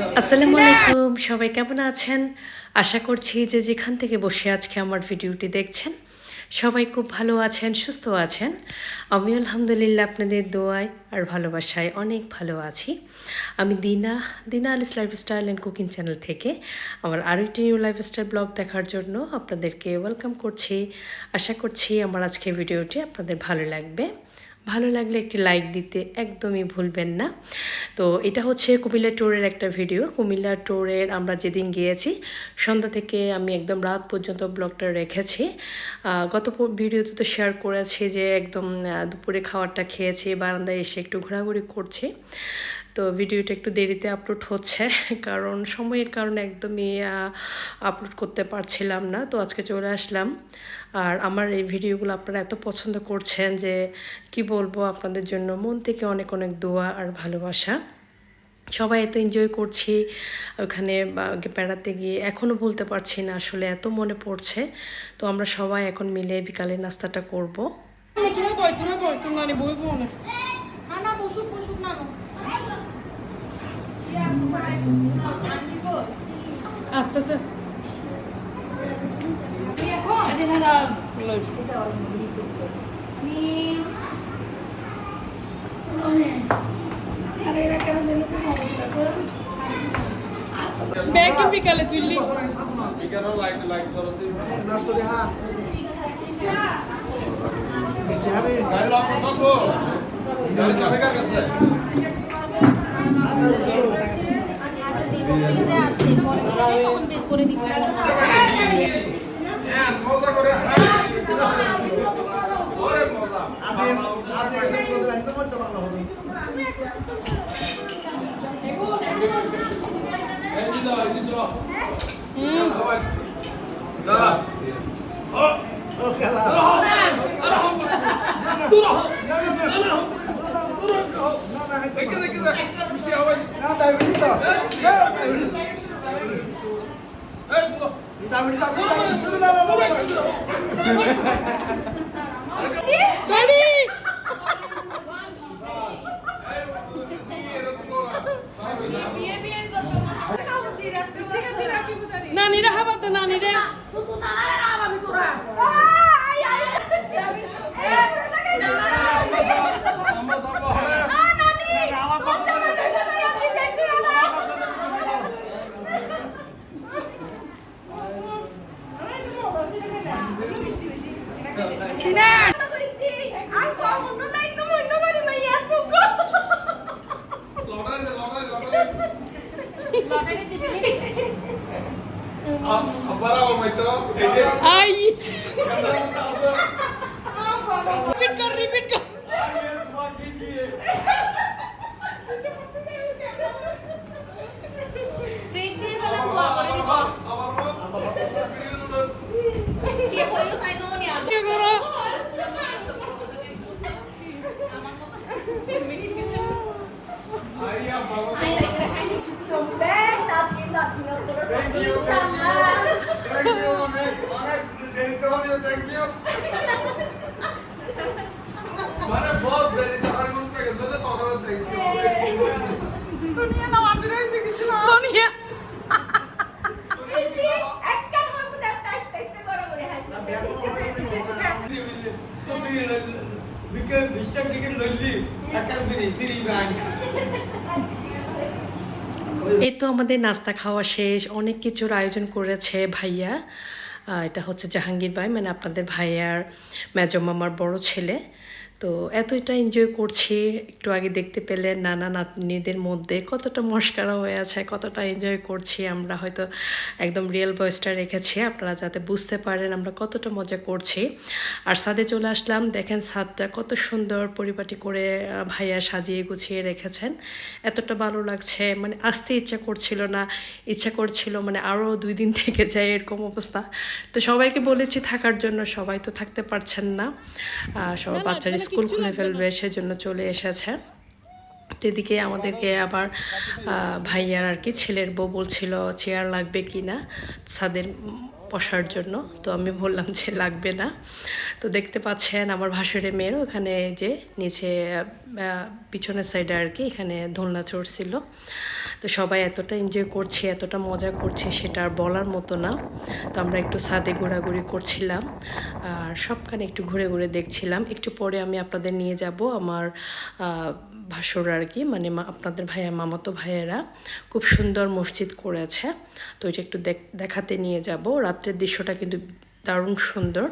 আসসালামু আলাইকুম, সবাই কেমন আছেন? আশা করছি যে যেখান থেকে বসে আজকে আমার ভিডিওটি দেখছেন, সবাই খুব ভালো আছেন, সুস্থ আছেন। আমি আলহামদুলিল্লাহ আপনাদের দোয়ায় আর ভালোবাসায় অনেক ভালো আছি। আমি দিনা দিনা আলিস লাইফস্টাইল অ্যান্ড কুকিং চ্যানেল থেকে আমার আরও একটি নিউ লাইফস্টাইল ব্লগ দেখার জন্য আপনাদেরকে ওয়েলকাম করছি। আশা করছি আমার আজকের ভিডিওটি আপনাদের ভালো লাগবে। ভালো লাগলে একটি লাইক দিতে একদমই ভুলবেন না। তো এটা হচ্ছে কুমিল্লা টোরের একটা ভিডিও কুমিল্লা টোরের আমরা যেদিন গিয়েছি, সন্ধ্যা থেকে আমি একদম রাত পর্যন্ত ব্লগটা রেখেছি। গত ভিডিওতে তো শেয়ার করেছি যে একদম দুপুরে খাওয়ারটা খেয়েছি, বারান্দায় এসে একটু ঘোরাঘুরি করছি। তো ভিডিওটা একটু দেরিতে আপলোড হচ্ছে, কারণ সময়ের কারণে একদমই আপলোড করতে পারছিলাম না। তো আজকে চলে আসলাম। আর আমার এই ভিডিওগুলো আপনারা এত পছন্দ করছেন যে কি বলব আপনাদের জন্য, মন থেকে অনেক অনেক দোয়া আর ভালোবাসা। সবাই এত এনজয় করছি ওখানে বেড়াতে গিয়ে এখনও বলতে পারছি না আসলে, এত মনে পড়ছে। তো আমরা সবাই এখন মিলে বিকালে নাস্তাটা করব। তোরা বয় তোরা বয় তোর নানি বই বো না না না বসুক বসুক না না আস্তে আস্তে ব্যাগ কি বিকালে তুললি বিজ্ঞানের লাইট লাইট চলতে গাড়ি লক করব গাড়ি চাবি কার কাছে করে দিবে হ্যাঁ মজা করে ওরে মজা। এই দিদা যা ও দেখে দেখে। দেখে মিষ্টি হবে এই পুরো লড়াই লড়াই আবার আবার মাইতো এই যে আই রিপিট কর রিপিট কর কি করো আইয়া বাবা ইনশাআল্লাহ থ্যাংক ইউ অনেক অনেক দেরিতে হলেও থ্যাংক ইউ মানে বহুত দেরিতে হারি মন থেকে গেছে তোর থ্যাংক ইউ সোনিয়া একটা হইব একটা আস্তে আস্তে বড় করে বিকেল বিশ্বের টিকিট লইলি একটা ফিরি ফিরি ব্যাগ এই তো আমাদের নাস্তা খাওয়া শেষ, অনেক কিছুর আয়োজন করেছে ভাইয়া। এটা হচ্ছে জাহাঙ্গীর ভাই মানে আপনাদের ভাইয়ার মেজমামার বড় ছেলে। তো এতটা এনজয় করছি একটু আগে দেখতে পেলেন নানা নাতনিদের মধ্যে কতটা মস্কারা হয়ে আছে কতটা এনজয় করছি আমরা হয়তো একদম রিয়েল ভয়েসটা রেখেছি আপনারা যাতে বুঝতে পারেন আমরা কতটা মজা করছি। আর সাদে চলে আসলাম দেখেন সাদটা কত সুন্দর পরিপাটি করে ভাইয়া সাজিয়ে গুছিয়ে রেখেছেন। এতটা ভালো লাগছে মানে আসতে ইচ্ছা করছিল না ইচ্ছা করছিল মানে আরও দুই দিন থেকে যায় এরকম অবস্থা। তো সবাইকে বলেছি থাকার জন্য সবাই তো থাকতে পারছেন না। আহ, সব না, বাচ্চারা স্কুল খুলে ফেলবে সেজন্য চলে এসেছে। এদিকে আমাদেরকে আবার ভাইয়ার আর কি ছেলের বউ বলছিল, চেয়ার লাগবে কি না? ছাদের বসার জন্য। তো আমি বললাম যে, লাগবে না। তো দেখতে পাচ্ছেন আমার ভাসুরের মেয়েরও ওখানে যে, নিচে পিছনের সাইডে আর কি, এখানে দোলনা চড়ছিল। তো সবাই এতটা এনজয় করছে, এতটা মজা করছে, সেটা আর বলার মতো না। তো আমরা একটু ছাদে ঘোরাঘুরি করছিলাম, আর সবখানে একটু ঘুরে ঘুরে দেখছিলাম। একটু পরে আমি আপনাদের নিয়ে যাব, আমার ভাসুর আর কি মানে আপনাদের ভাইয়া, মামাতো ভাইয়েরা। খুব সুন্দর মসজিদ করেছে। তো এটা একটু দেখ- দেখাতে নিয়ে যাব। রাত্রের দৃশ্যটা কিন্তু দারুণ সুন্দর।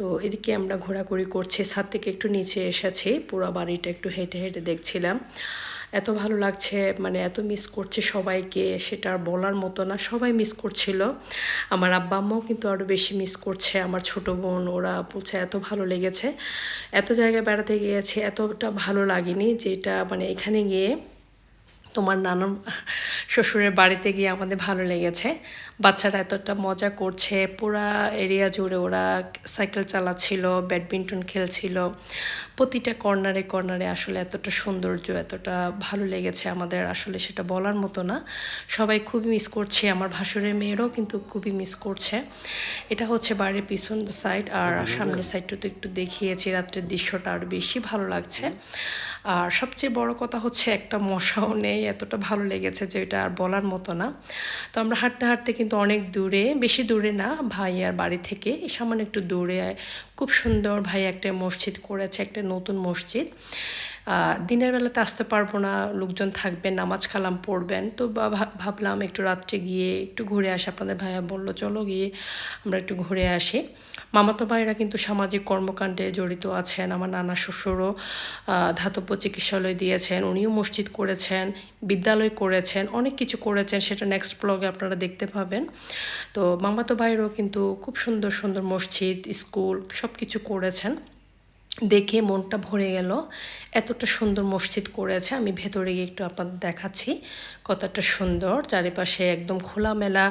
তো এদিকে আমরা ঘোরাঘুরি করছি, ছাদ থেকে একটু নিচে এসেছি, পুরো বাড়িটা একটু হেঁটে হেঁটে দেখছিলাম। এত ভালো লাগছে মানে এত মিস করছে সবাইকে, সেটা আর বলার মতো না, সবাই মিস করছিল। আমার আব্বা আম্মাও কিন্তু আরও বেশি মিস করছে, আমার ছোট বোন, ওরা বলছে এত ভালো লেগেছে। এত জায়গায় বেড়াতে গিয়েছে, এতটা ভালো লাগেনি, যেটা মানে এখানে গিয়ে তোমার নানান শ্বশুরের বাড়িতে গিয়ে আমাদের ভালো লেগেছে। বাচ্চারা এতটা মজা করছে পুরা এরিয়া জুড়ে ওরা সাইকেল চালাচ্ছিল ব্যাডমিন্টন খেলছিল। প্রতিটা কর্নারে কর্নারে আসলে এতটা সৌন্দর্য এতটা ভালো লেগেছে আমাদের আসলে সেটা বলার মতো না। সবাই খুবই মিস করছে আমার ভাসুরের মেয়েরাও কিন্তু খুবই মিস করছে। এটা হচ্ছে বাড়ির পিছন সাইড আর সামনের সাইডটা তো একটু দেখিয়েছি রাত্রের দৃশ্যটা আরও বেশি ভালো লাগছে। আর সবচেয়ে বড় কথা হচ্ছে একটা মশাও নেই, এতটা ভালো লেগেছে যে এটা আর বলার মতো না। তো আমরা হাঁটতে হাঁটতে কিন্তু অনেক দূরে, বেশি দূরে না, ভাইয়ার বাড়ি থেকে, সামান্য একটু দূরে, খুব সুন্দর ভাই একটা মসজিদ করেছে, একটা নতুন মসজিদ। দিনের বেলাতে আসতে পারব না, লোকজন থাকবেন নামাজ কালাম পড়বেন। তো ভাবলাম একটু রাত্রে গিয়ে একটু ঘুরে আসি। আপনাদের ভাইয়া বলল, চলো গিয়ে আমরা একটু ঘুরে আসি। মামাতো ভাইরা কিন্তু সামাজিক কর্মকাণ্ডে জড়িত আছেন। আমার নানা শ্বশুরও ধাতব্য চিকিৎসালয় দিয়েছেন, উনিও মসজিদ করেছেন, বিদ্যালয় করেছেন, অনেক কিছু করেছেন, সেটা নেক্সট ব্লগে আপনারা দেখতে পাবেন। তো মামাতো ভাইরাও কিন্তু খুব সুন্দর সুন্দর মসজিদ, স্কুল সব কিছু করেছেন। দেখে মনটা ভরে গেল। এতটা সুন্দর মসজিদ করেছে। আমি ভেতরে গিয়ে একটু আপনাদের দেখাচ্ছি কতটা সুন্দর। চারিপাশে একদম খোলামেলা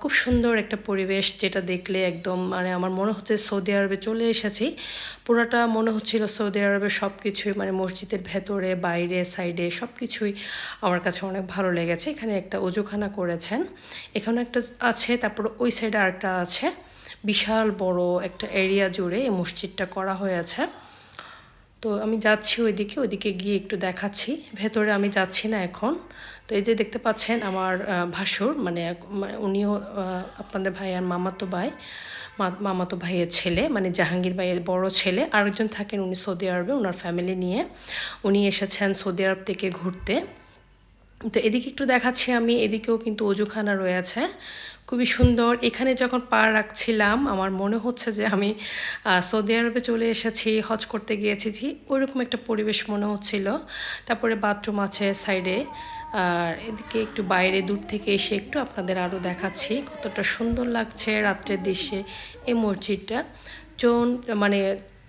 খুব সুন্দর একটা পরিবেশ যেটা দেখলে একদম মানে আমার মনে হচ্ছে সৌদি আরবে চলে এসেছি। পুরোটা মনে হচ্ছিল সৌদি আরবে সব কিছুই মানে মসজিদের ভেতরে, বাইরে, সাইডে সব কিছুই আমার কাছে অনেক ভালো লেগেছে। এখানে একটা অজুখানা করেছেন। এখানে একটা আছে, তারপর ওই সাইডে আরেকটা আছে। বিশাল বড় একটা এরিয়া জুড়ে এই মসজিদটা করা হয়েছে। তো আমি যাচ্ছি ওইদিকে ওইদিকে গিয়ে একটু দেখাচ্ছি। ভেতরে আমি যাচ্ছি না এখন। তো এই যে দেখতে পাচ্ছেন আমার ভাসুর মানে উনিও আপনাদের ভাই আর মামাতো ভাই মামাতো ভাইয়ের ছেলে মানে জাহাঙ্গীর ভাইয়ের বড় ছেলে। আরেকজন থাকেন উনি সৌদি আরবে ওনার ফ্যামিলি নিয়ে। উনি এসেছেন সৌদি আরব থেকে ঘুরতে। তো এদিকে একটু দেখাচ্ছি আমি, এদিকেও কিন্তু অজুখানা রয়েছে। খুবই সুন্দর। এখানে যখন পা রাখছিলাম, আমার মনে হচ্ছে যে আমি সৌদি আরবে চলে এসেছি, হজ করতে গিয়েছি জি ওইরকম একটা পরিবেশ মনে হচ্ছিল। তারপরে বাথরুম আছে সাইডে, আর এদিকে একটু বাইরে, দূর থেকে এসে একটু আপনাদের আরও দেখাচ্ছি কতটা সুন্দর লাগছে রাত্রের দৃশ্যে এই মসজিদটা। চোন মানে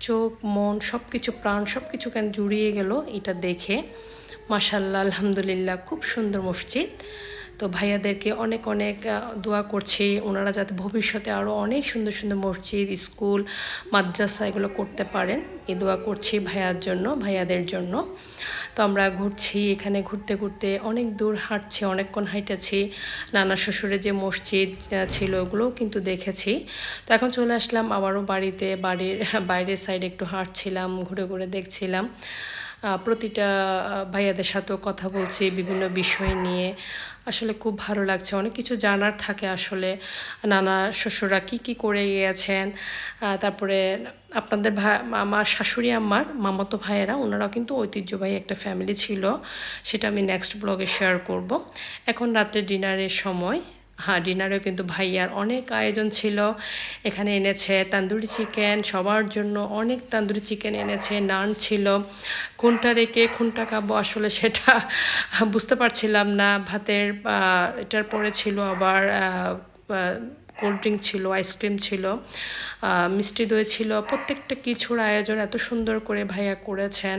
চোখ, মন সব কিছু প্রাণ সব কিছু কেন জুড়িয়ে গেল এটা দেখে। মাশাল্লাহ আলহামদুলিল্লাহ, খুব সুন্দর মসজিদ। তো ভাইয়াদেরকে অনেক অনেক দোয়া করছি। ওনারা যাতে ভবিষ্যতে আরও অনেক সুন্দর সুন্দর মসজিদ, স্কুল, মাদ্রাসা এগুলো করতে পারেন। এই দোয়া করছি ভাইয়ার জন্য, ভাইয়াদের জন্য। তো আমরা ঘুরছি, এখানে ঘুরতে ঘুরতে অনেক দূর হাঁটছি, অনেকক্ষণ হাঁটেছি। নানা শ্বশুরের যে মসজিদ ছিল ওগুলোও কিন্তু দেখেছি। তো এখন চলে আসলাম আবারও বাড়িতে, বাড়ির, বাইরের সাইডে একটু হাঁটছিলাম, ঘুরে ঘুরে দেখছিলাম। প্রতিটা ভাইয়াদের সাথেও কথা বলছি বিভিন্ন বিষয় নিয়ে। আসলে খুব ভালো লাগছে। অনেক কিছু জানার থাকে আসলে। নানা শ্বশুররা কি কি করে গিয়েছেন? তারপরে আপনাদের ভাই আমার শাশুড়ি আমার মামাতো ভাইয়েরা, ওনারাও কিন্তু ঐতিহ্যবাহী একটা ফ্যামিলি ছিল। সেটা আমি নেক্সট ব্লগে শেয়ার করব। এখন রাত্রে ডিনারের সময় ডিনারেও কিন্তু ভাইয়ার অনেক আয়োজন ছিল। এখানে এনেছে তান্দুরি চিকেন, সবার জন্য অনেক তান্দুরি চিকেন এনেছে, নান ছিল। কোনটা রেখে কোনটা খাব আসলে সেটা বুঝতে পারছিলাম না। ভাতের এটার পরে ছিল আবার কোল্ড ড্রিঙ্ক ছিল আইসক্রিম ছিল। মিষ্টি দই ছিল। প্রত্যেকটা কিছুর আয়োজন এত সুন্দর করে ভাইয়া করেছেন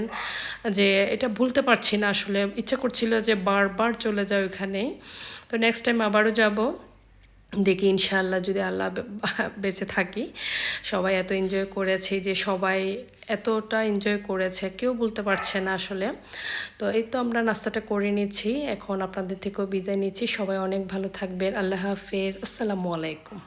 যে এটা ভুলতে পারছি না আসলে। ইচ্ছা করছিল যে বারবার চলে যাও এখানে। তো নেক্সট টাইম আবারও যাব। দেখি ইনশাআল্লাহ যদি আল্লাহ বেঁচে থাকি। সবাই এত এনজয় করেছে যে সবাই এতটা এনজয় করেছে, কেউ বলতে পারছে না আসলে। তো এই তো আমরা নাস্তাটা করে নিচ্ছি, এখন আপনাদের থেকেও বিদায় নিচ্ছি। সবাই অনেক ভালো থাকবেন। আল্লাহ হাফেজ। আসসালামু আলাইকুম।